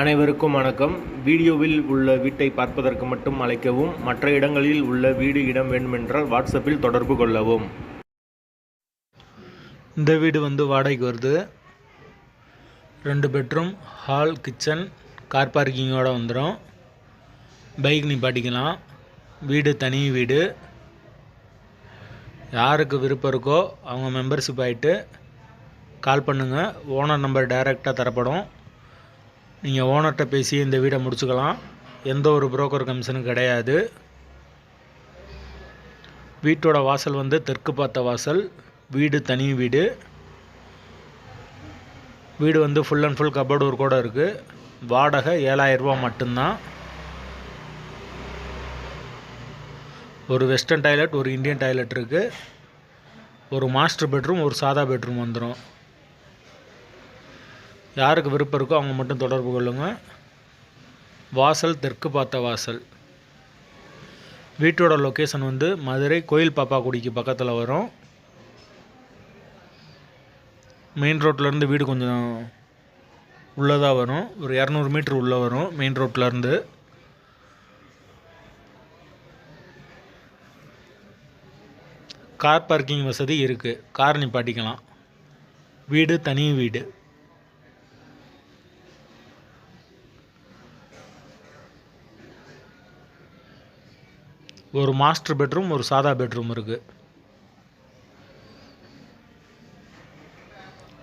அனைவருக்கும் வணக்கம். வீடியோவில் உள்ள வீட்டை பார்ப்பதற்கு மட்டும் அழைக்கவும் மற்ற இடங்களில் உள்ள வீடு இடம் வேண்டுமென்றால் வாட்ஸ்அப்பில் தொடர்பு கொள்ளவும். இந்த வீடு வந்து வாடகைக்கு வருது. ரெண்டு பெட்ரூம் ஹால் கிச்சன் கார் பார்க்கிங்கோடு வந்துடும் பைக் நிப்பாட்டிக்கலாம். வீடு தனி வீடு. யாருக்கு விருப்பம் இருக்கோ அவங்க மெம்பர்ஷிப் ஆகிட்டு கால் பண்ணுங்கள் ஓனர் நம்பர் டைரெக்டாக தரப்படும். நீங்கள் ஓனர்கிட்ட பேசி இந்த வீடை முடிச்சுக்கலாம். எந்த ஒரு புரோக்கர் கமிஷனும் கிடையாது. வீட்டோட வாசல் வந்து தெற்கு பார்த்த வாசல். வீடு தனி வீடு. வீடு வந்து ஃபுல் அண்ட் ஃபுல் கபோர்டு ஒரு கூட இருக்குது வாடகை ஏழாயிரரூபா மட்டும்தான். ஒரு வெஸ்டர்ன் டாய்லெட் ஒரு இந்தியன் டாய்லெட் இருக்குது ஒரு மாஸ்டர் பெட்ரூம் ஒரு சாதா பெட்ரூம் வந்துடும் யாருக்கு விருப்பம் இருக்கோ அவங்க மட்டும் தொடர்பு கொள்ளுங்கள் வாசல் தெற்கு பார்த்த வாசல். வீட்டோட லொக்கேஷன் வந்து மதுரை கோயில் பாப்பாக்குடிக்கு பக்கத்தில் வரும். மெயின் ரோட்லேருந்து வீடு கொஞ்சம் உள்ளதாக வரும். ஒரு இரநூறு மீட்ரு உள்ளே வரும் மெயின் ரோட்லேருந்து கார் பார்க்கிங் வசதி இருக்குது கார் நிப்பாட்டிக்கலாம். வீடு தனி வீடு. ஒரு மாஸ்டர் பெட்ரூம் ஒரு சாதா பெட்ரூம் இருக்குது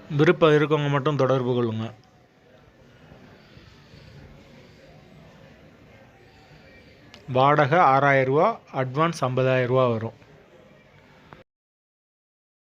விருப்பம் இருக்கவங்க மட்டும் தொடர்பு கொள்ளுங்கள் வாடகை ஆறாயிரரூவா அட்வான்ஸ் ஐம்பதாயிரரூவா வரும்.